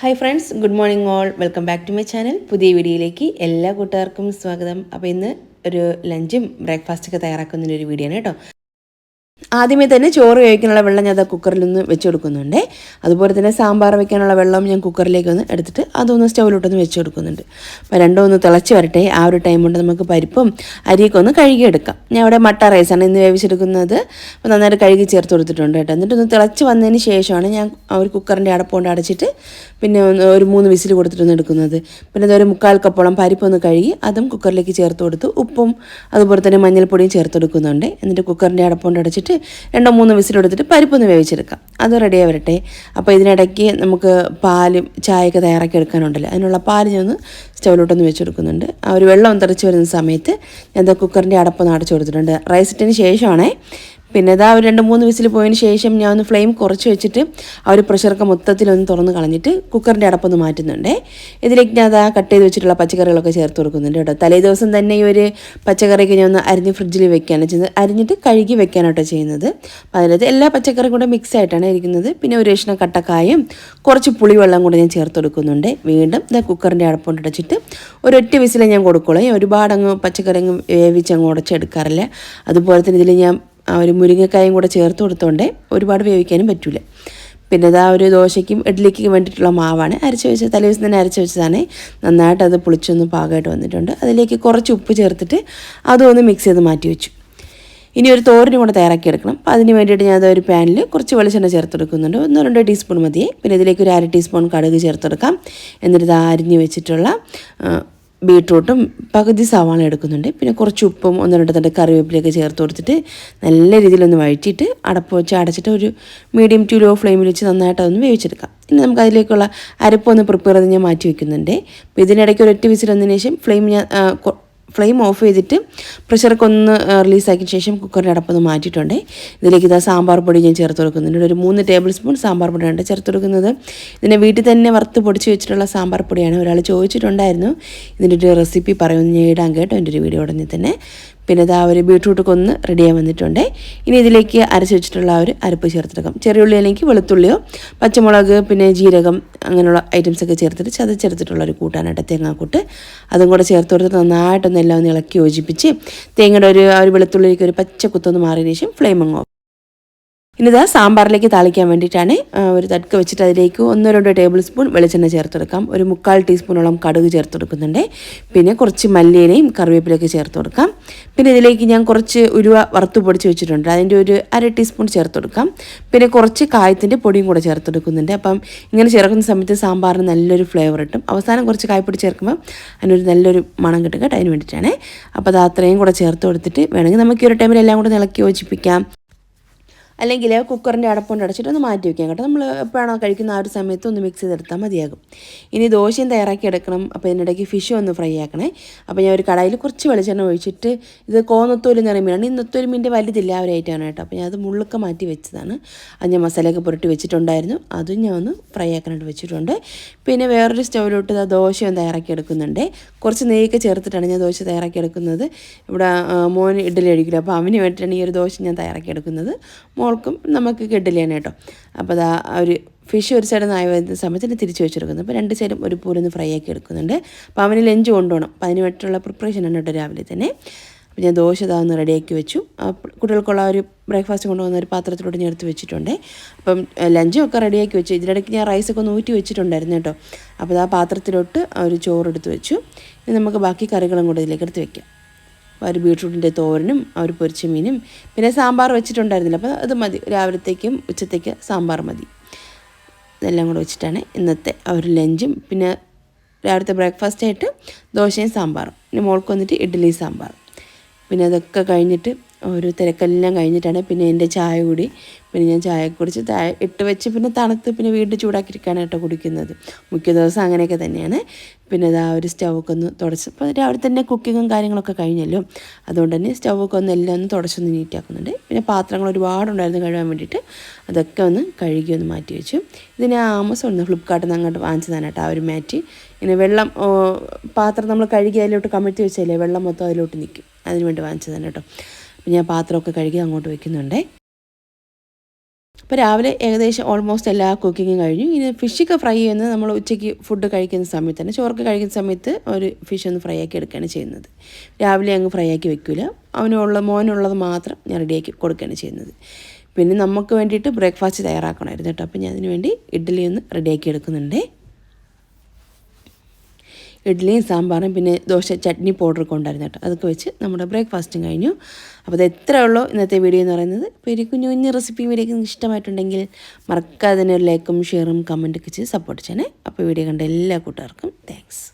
Hi friends good morning all welcome back to my channel പുതിയ വീഡിയോയിലേക്ക് എല്ലാ കൂട്ടുകാർക്കും സ്വാഗതം. അപ്പോൾ ഇന്ന് ഒരു ലഞ്ചും ബ്രേക്ക്ഫാസ്റ്റൊക്കെ തയ്യാറാക്കുന്ന ഒരു വീഡിയോ ആണ് കേട്ടോ. ആദ്യമേ തന്നെ ചോറ് കഴിക്കാനുള്ള വെള്ളം ഞാൻ അത് കുക്കറിൽ നിന്ന് വെച്ച് കൊടുക്കുന്നുണ്ട്. അതുപോലെ തന്നെ സാമ്പാർ വെക്കാനുള്ള വെള്ളം ഞാൻ കുക്കറിലേക്ക് ഒന്ന് എടുത്തിട്ട് അതൊന്ന് സ്റ്റൗവിലോട്ടൊന്ന് വെച്ച് കൊടുക്കുന്നുണ്ട്. അപ്പോൾ രണ്ടോ ഒന്ന് തിളച്ച് വരട്ടെ. ആ ഒരു ടൈം കൊണ്ട് നമുക്ക് പരിപ്പും അരിയൊക്കെ ഒന്ന് കഴുകിയെടുക്കാം. ഞാൻ ഇവിടെ മട്ട റൈസാണ് ഇന്ന് വേവിച്ചെടുക്കുന്നത്. അപ്പോൾ നന്നായിട്ട് കഴുകി ചേർത്ത് കൊടുത്തിട്ടുണ്ട് കേട്ടോ. എന്നിട്ട് ഒന്ന് തിളച്ച് വന്നതിന് ശേഷമാണ് ഞാൻ ഒരു കുക്കറിന്റെ അടപ്പുകൊണ്ട് അടച്ചിട്ട് പിന്നെ ഒരു മൂന്ന് വിസിൽ കൊടുത്തിട്ടൊന്ന് എടുക്കുന്നത്. പിന്നെ അതൊരു മുക്കാൽ കപ്പോളം പരിപ്പൊന്ന് കഴുകി അതും കുക്കറിലേക്ക് ചേർത്ത് കൊടുത്ത് ഉപ്പും അതുപോലെ തന്നെ മഞ്ഞൾപ്പൊടിയും ചേർത്ത് കൊടുക്കുന്നുണ്ട്. എന്നിട്ട് കുക്കറിന്റെ അടപ്പുകൊണ്ട് അടച്ചിട്ട് രണ്ടോ മൂന്നോ വിസിലെടുത്തിട്ട് പരിപ്പൊന്ന് വേവിച്ചെടുക്കാം. അത് റെഡി ആവരട്ടെ. അപ്പോൾ ഇതിനിടയ്ക്ക് നമുക്ക് പാലും ചായയൊക്കെ തയ്യാറാക്കി എടുക്കാനുണ്ടല്ലോ. അതിനുള്ള പാൽ ഞാൻ ഒന്ന് സ്റ്റൗവിലോട്ടൊന്ന് വെച്ച് കൊടുക്കുന്നുണ്ട് ആ ഒരു വെള്ളം തെറിച്ച് വരുന്ന സമയത്ത് ഞാൻ കുക്കറിന്റെ അടപ്പൊന്ന് അടച്ചു കൊടുത്തിട്ടുണ്ട് റൈസ് ഇട്ടതിന് ശേഷമാണേ പിന്നെ ഇതാ ഒരു രണ്ട് മൂന്ന് വിസിൽ പോയതിന് ശേഷം ഞാൻ ഒന്ന് ഫ്ലെയിം കുറച്ച് വെച്ചിട്ട് ആ ഒരു പ്രഷറൊക്കെ മൊത്തത്തിലൊന്ന് തുറന്ന് കളഞ്ഞിട്ട് കുക്കറിന്റെ അടപ്പൊന്ന് മാറ്റുന്നുണ്ട്. ഇതിലേക്ക് ഞാൻ അതാ കട്ട് ചെയ്ത് വെച്ചിട്ടുള്ള പച്ചക്കറികളൊക്കെ ചേർത്ത് കൊടുക്കുന്നുണ്ട് കേട്ടോ. തലേ ദിവസം തന്നെ ഈ ഒരു പച്ചക്കറിയൊക്കെ ഞാൻ ഒന്ന് അരിഞ്ഞ് ഫ്രിഡ്ജിൽ വെക്കുകയാണ് ചെയ്യുന്നത്. അരിഞ്ഞിട്ട് കഴുകി വെക്കാനാട്ടോ ചെയ്യുന്നത്. അപ്പോൾ അതിനകത്ത് എല്ലാ പച്ചക്കറിയും കൂടെ മിക്സ് ആയിട്ടാണ് ഇരിക്കുന്നത്. പിന്നെ ഒരു കഷ്ണം കട്ടക്കായും കുറച്ച് പുളിവെള്ളം കൂടെ ഞാൻ ചേർത്ത് കൊടുക്കുന്നുണ്ട്. വീണ്ടും ഇതാ കുക്കറിന്റെ അടപ്പുകൊണ്ട് അടച്ചിട്ട് ഒരൊറ്റ വിസിലേ ഞാൻ കൊടുക്കുള്ളൂ. ഒരുപാട് അങ്ങ് പച്ചക്കറി അങ്ങ് വേവിച്ച് അങ്ങ് ഉടച്ചെടുക്കാറില്ല. അതുപോലെ തന്നെ ഇതിൽ ഞാൻ ഒരു മുരിങ്ങക്കായും കൂടെ ചേർത്ത് കൊടുത്തോണ്ട് ഒരുപാട് വേവിക്കാനും പറ്റില്ല പിന്നെ അതാ ഒരു ദോശയ്ക്കും ഇഡ്ഡലിക്കും വേണ്ടിയിട്ടുള്ള മാവാണ്. അരച്ച് വെച്ച് തലേദിവസം തന്നെ അരച്ച് വെച്ചതാണ്. നന്നായിട്ട് അത് പുളിച്ചൊന്ന് പാകമായിട്ട് വന്നിട്ടുണ്ട്. അതിലേക്ക് കുറച്ച് ഉപ്പ് ചേർത്തിട്ട് അതൊന്ന് മിക്സ് ചെയ്ത് മാറ്റി വെച്ചു. ഇനി ഒരു തോരനും കൂടെ തയ്യാറാക്കി എടുക്കണം. അപ്പോൾ അതിന് വേണ്ടിയിട്ട് ഞാൻ ഒരു പാനിൽ കുറച്ച് വെളിച്ചെണ്ണ ചേർത്ത് കൊടുക്കുന്നുണ്ട് ഒന്നോ രണ്ടോ ടീസ്പൂൺ മതിയേ. പിന്നെ ഇതിലേക്ക് ഒരു അര ടീസ്പൂൺ കടുക് ചേർത്തെടുക്കാം. എന്നിട്ട് അരിഞ്ഞ് വെച്ചിട്ടുള്ള ബീട്രൂട്ടും പകുതി സവാള എടുക്കുന്നുണ്ട്. പിന്നെ കുറച്ച് ഉപ്പും ഒന്ന് രണ്ട് തണ്ട് കറിവേപ്പിലൊക്കെ ചേർത്ത് കൊടുത്തിട്ട് നല്ല രീതിയിലൊന്ന് വഴറ്റിയിട്ട് അടപ്പ് വെച്ച് അടച്ചിട്ട് ഒരു മീഡിയം ടു ലോ ഫ്ലെയിമിൽ വെച്ച് നന്നായിട്ട് അതൊന്ന് വേവിച്ചെടുക്കാം. ഇനി നമുക്ക് അതിലേക്കുള്ള അരപ്പൊന്ന് പ്രിപ്പയർ ചെയ്ത് ഞാൻ മാറ്റി വെക്കുന്നുണ്ട്. അപ്പോൾ ഇതിനിടയ്ക്ക് ഒരൊറ്റ വിസിൽ വന്നതിന് ശേഷം ഫ്ലെയിം ഞാൻ ഫ്ലെയിം ഓഫ് ചെയ്തിട്ട് പ്രഷറൊക്കെ ഒന്ന് റിലീസാക്കിയ ശേഷം കുക്കറിന്റെ അടപ്പൊന്ന് മാറ്റിയിട്ടുണ്ട്. ഇതിലേക്ക് ഇതാ സാമ്പാർ പൊടി ഞാൻ ചേർത്ത് കൊടുക്കുന്നുണ്ട്. ഒരു മൂന്ന് ടേബിൾ സ്പൂൺ സാമ്പാർ പൊടിയാണ് ചേർത്ത് കൊടുക്കുന്നത്. ഇതിനെ വീട്ടിൽ തന്നെ വറുത്ത് പൊടിച്ച് വെച്ചിട്ടുള്ള സാമ്പാർ പൊടിയാണ് ഒരാൾ ചോദിച്ചിട്ടുണ്ടായിരുന്നു. ഇതിന്റെ ഒരു റെസിപ്പി പറയുമെന്ന് ഞാൻ ഇടാൻ കേട്ടോ. എന്റെ ഒരു വീഡിയോ ഉടനെ തന്നെ. പിന്നെ ഇതാ ഒരു ബീട്രൂട്ടൊക്കെ ഒന്ന് റെഡിയായി വന്നിട്ടുണ്ട്. ഇനി ഇതിലേക്ക് അരച്ച് വെച്ചിട്ടുള്ള ആ ഒരു അരപ്പ് ചേർത്തെടുക്കാം. ചെറിയ ഉള്ളി അല്ലെങ്കിൽ വെളുത്തുള്ളിയോ പച്ചമുളക് പിന്നെ ജീരകം അങ്ങനെയുള്ള ഐറ്റംസൊക്കെ ചേർത്തിട്ട് ചതച്ചെടുത്തിട്ടുള്ള ഒരു കൂട്ടാനായിട്ട് തേങ്ങാക്കൂട്ട്. അതും കൂടെ ചേർത്ത് കൊടുത്ത് നന്നായിട്ടൊന്ന് എല്ലാം ഒന്ന് ഇളക്കി യോജിപ്പിച്ച് തേങ്ങയുടെ ഒരു ഒരു വെളുത്തുള്ളിലേക്ക് ഒരു പച്ച കുത്തൊന്ന് മാറിയതിന് ശേഷം ഫ്ലെയിം ഇനി ഇതാ സാമ്പാറിലേക്ക് താളിക്കാൻ വേണ്ടിയിട്ടാണ് ഒരു തട്ക വെച്ചിട്ട് അതിലേക്ക് ഒന്നോ രണ്ടോ ടേബിൾ സ്പൂൺ വെളിച്ചെണ്ണ ചേർത്തെടുക്കാം. ഒരു മുക്കാൽ ടീസ്പൂണോളം കടുക് ചേർത്ത് കൊടുക്കുന്നുണ്ട് പിന്നെ കുറച്ച് മല്ലിയിലയും കറിവേപ്പിലൊക്കെ ചേർത്ത് കൊടുക്കാം പിന്നെ ഇതിലേക്ക് ഞാൻ കുറച്ച് ഉരുവ വറുത്ത് പൊടിച്ച് വെച്ചിട്ടുണ്ട്. അതിന്റെ ഒരു അര ടീസ്പൂൺ ചേർത്ത് കൊടുക്കാം പിന്നെ കുറച്ച് കായത്തിന്റെ പൊടിയും കൂടെ ചേർത്ത് കൊടുക്കുന്നുണ്ട് അപ്പം ഇങ്ങനെ ചേർക്കുന്ന സമയത്ത് സാമ്പാറിന് നല്ലൊരു ഫ്ലേവർ കിട്ടും. അവസാനം കുറച്ച് കായപ്പൊടി ചേർക്കുമ്പോൾ അതിനൊരു നല്ലൊരു മണം കിട്ടും കേട്ടോ അതിന് വേണ്ടിയിട്ടാണ്. അപ്പോൾ അത് അത്രയും കൂടെ ചേർത്ത് കൊടുത്തിട്ട് വേണമെങ്കിൽ നമുക്ക് ഒരു ടൈമിൽ എല്ലാം കൂടെ ഇളക്കി യോജിപ്പിക്കാം. അല്ലെങ്കിൽ കുക്കറിന്റെ അടപ്പുകൊണ്ട് അടച്ചിട്ട് ഒന്ന് മാറ്റി വയ്ക്കാം കേട്ടോ. നമ്മൾ എപ്പോഴാണോ കഴിക്കുന്ന ആ ഒരു സമയത്ത് ഒന്ന് മിക്സ് ചെയ്തെടുത്താൽ മതിയാകും. ഇനി ദോശയും തയ്യാറാക്കി എടുക്കണം. അപ്പോൾ ഇതിനിടയ്ക്ക് ഫിഷ് ഒന്ന് ഫ്രൈ ആക്കണേ. അപ്പോൾ ഞാൻ ഒരു കടായിൽ കുറച്ച് വെളിച്ചെണ്ണ ഒഴിച്ചിട്ട് ഇത് കോന്നത്തോലും നിറ മീനാണ്. ഈ നൊത്തോലി മീന്റെ വലുതില്ല ആ ഒരു ഐറ്റമാണ് കേട്ടോ. അപ്പോൾ ഞാൻ അത് മുള്ളൊക്കെ മാറ്റി വെച്ചതാണ്. അത് ഞാൻ മസാലയൊക്കെ പുരട്ടി വെച്ചിട്ടുണ്ടായിരുന്നു. അതും ഞാൻ ഒന്ന് ഫ്രൈ ആക്കാനായിട്ട് വെച്ചിട്ടുണ്ട്. പിന്നെ വേറൊരു സ്റ്റൗവിലോട്ട് ദോശയും തയ്യാറാക്കി എടുക്കുന്നുണ്ട്. കുറച്ച് നെയ്യൊക്കെ ചേർത്തിട്ടാണ് ഞാൻ ദോശ തയ്യാറാക്കി എടുക്കുന്നത്. ഇവിടെ മോൻ ഇഡ്ഡലി അടിക്കില്ല അപ്പോൾ അവന് വേണ്ടിയിട്ടാണ് ഈ ഒരു ദോശ ഞാൻ തയ്യാറാക്കി എടുക്കുന്നത്. മോൾക്കും നമുക്ക് കിഡിലാണ് കേട്ടോ. അപ്പോൾ അതാ ഒരു ഫിഷ് ഒരു സൈഡ് നായ വരുന്ന സമയത്ത് തിരിച്ച് വെച്ചെടുക്കുന്നു. അപ്പോൾ രണ്ട് സൈഡും ഒരു പൂരൊന്ന് ഫ്രൈ ആക്കി എടുക്കുന്നുണ്ട്. അപ്പോൾ അവന് ലഞ്ച് കൊണ്ടുപോകണം. അപ്പോൾ അതിന് പ്രിപ്പറേഷൻ പ്രിപ്പറേഷനാണ് കേട്ടോ രാവിലെ തന്നെ. അപ്പോൾ ഞാൻ ദോശ ഇതാ റെഡിയാക്കി വെച്ചു. കുട്ടികൾക്കുള്ള ഒരു ബ്രേക്ക്ഫാസ്റ്റ് കൊണ്ടുവന്ന ഒരു പാത്രത്തിലോട്ട് ഞാൻ എടുത്ത് വെച്ചിട്ടുണ്ട്. അപ്പം ലഞ്ചും ഒക്കെ റെഡിയാക്കി വെച്ചു. ഇതിനിടയ്ക്ക് ഞാൻ റൈസൊക്കെ ഒന്ന് ഊറ്റി വെച്ചിട്ടുണ്ടായിരുന്നു കേട്ടോ. അപ്പോൾ ആ പാത്രത്തിലോട്ട് ഒരു ചോറ് എടുത്ത് വെച്ചു. ഇനി നമുക്ക് ബാക്കി കറികളും കൂടെ ഇതിലേക്ക് എടുത്ത് വെക്കാം. ഒരു ബീട്രൂട്ടിന്റെ തോരനും ഒരു പൊരിച്ച മീനും. പിന്നെ സാമ്പാർ വെച്ചിട്ടുണ്ടായിരുന്നില്ല. അപ്പോൾ അത് മതി. രാവിലത്തേക്കും ഉച്ചത്തേക്ക് സാമ്പാർ മതി. ഇതെല്ലാം കൂടെ വെച്ചിട്ടാണ് ഇന്നത്തെ ഒരു ലഞ്ചും. പിന്നെ രാവിലത്തെ ബ്രേക്ക്ഫാസ്റ്റ് ആയിട്ട് ദോശയും സാമ്പാറും. പിന്നെ മോൾക്ക് വന്നിട്ട് ഇഡ്ഡലി സാമ്പാർ പിന്നെ അതൊക്കെ കഴിഞ്ഞിട്ട് ഒരു തിരക്കെല്ലാം കഴിഞ്ഞിട്ടാണ് പിന്നെ എന്റെ ചായ കൂടി. പിന്നെ ഞാൻ ചായ കുടിച്ച് ഇട്ട് വെച്ച് പിന്നെ തണുത്ത് പിന്നെ വീണ്ടും ചൂടാക്കിയിരിക്കുകയാണ് കേട്ടോ കുടിക്കുന്നത്. മുഖ്യ ദിവസം അങ്ങനെയൊക്കെ തന്നെയാണ്. പിന്നെ ആ ഒരു സ്റ്റൗവൊക്കെ ഒന്ന് തുടച്ച് ഇപ്പോൾ രാവിലെ തന്നെ കുക്കിങ്ങും കാര്യങ്ങളൊക്കെ കഴിഞ്ഞല്ലോ. അതുകൊണ്ട് തന്നെ സ്റ്റൗവൊക്കെ ഒന്ന് എല്ലാം ഒന്ന് തുടച്ചൊന്ന് നീറ്റാക്കുന്നുണ്ട്. പിന്നെ പാത്രങ്ങൾ ഒരുപാടുണ്ടായിരുന്നു കഴുകാൻ വേണ്ടിയിട്ട്. അതൊക്കെ ഒന്ന് കഴുകി ഒന്ന് മാറ്റി വെച്ചു. ഇതിന് ആമസോൺ ഒന്ന് ഫ്ലിപ്കാർട്ടിൽ നിന്ന് അങ്ങോട്ട് വാങ്ങിച്ചതാണ് കേട്ടോ ആ ഒരു മാറ്റ്. ഇങ്ങനെ വെള്ളം പാത്രം നമ്മൾ കഴുകി അതിലോട്ട് കമിഴ്ത്തി വെച്ചാലേ വെള്ളം മൊത്തം അതിലോട്ട് നിൽക്കും. അതിന് വേണ്ടി വാങ്ങിച്ചതാണ് കേട്ടോ. ഞാൻ പാത്രമൊക്കെ കഴുകി അങ്ങോട്ട് വയ്ക്കുന്നുണ്ടേ അപ്പോൾ രാവിലെ ഏകദേശം ഓൾമോസ്റ്റ് എല്ലാ കുക്കിങ്ങും കഴിഞ്ഞു. ഇനി ഫിഷൊക്കെ ഫ്രൈ ചെയ്യുന്നത് നമ്മൾ ഉച്ചയ്ക്ക് ഫുഡ് കഴിക്കുന്ന സമയത്ത് തന്നെ ചോറൊക്കെ കഴിക്കുന്ന സമയത്ത് ഒരു ഫിഷ് ഒന്ന് ഫ്രൈ ആക്കി എടുക്കുകയാണ് ചെയ്യുന്നത്. രാവിലെ അങ്ങ് ഫ്രൈ ആക്കി വെക്കില്ല അവനുള്ള മോനുള്ളത് മാത്രം ഞാൻ റെഡിയാക്കി കൊടുക്കുകയാണ് ചെയ്യുന്നത്. പിന്നെ നമുക്ക് വേണ്ടിയിട്ട് ബ്രേക്ക്ഫാസ്റ്റ് തയ്യാറാക്കണമായിരുന്നു കേട്ടോ. അപ്പോൾ ഞാൻ അതിന് വേണ്ടി ഇഡ്ഡലി ഒന്ന് റെഡിയാക്കി എടുക്കുന്നുണ്ടേ. ഇഡ്ഡലിയും സാമ്പാറും പിന്നെ ദോശ ചട്നി പൗഡറൊക്കെ ഉണ്ടായിരുന്നു കേട്ടോ. അതൊക്കെ വെച്ച് നമ്മുടെ ബ്രേക്ക്ഫാസ്റ്റും കഴിഞ്ഞു. അപ്പോൾ അത് എത്ര ഉള്ളൂ ഇന്നത്തെ വീഡിയോ എന്ന് പറയുന്നത്. ഇപ്പോൾ ഒരു കുഞ്ഞു കുഞ്ഞു റെസിപ്പി വീഡിയോ ഇഷ്ടമായിട്ടുണ്ടെങ്കിൽ മറക്കാതെ തന്നെ ഒരു ലൈക്കും ഷെയറും കമന്റൊക്കെ ചെയ്ത് സപ്പോർട്ട് ചെയ്യണേ. അപ്പോൾ വീഡിയോ കണ്ട എല്ലാ കൂട്ടുകാർക്കും താങ്ക്സ്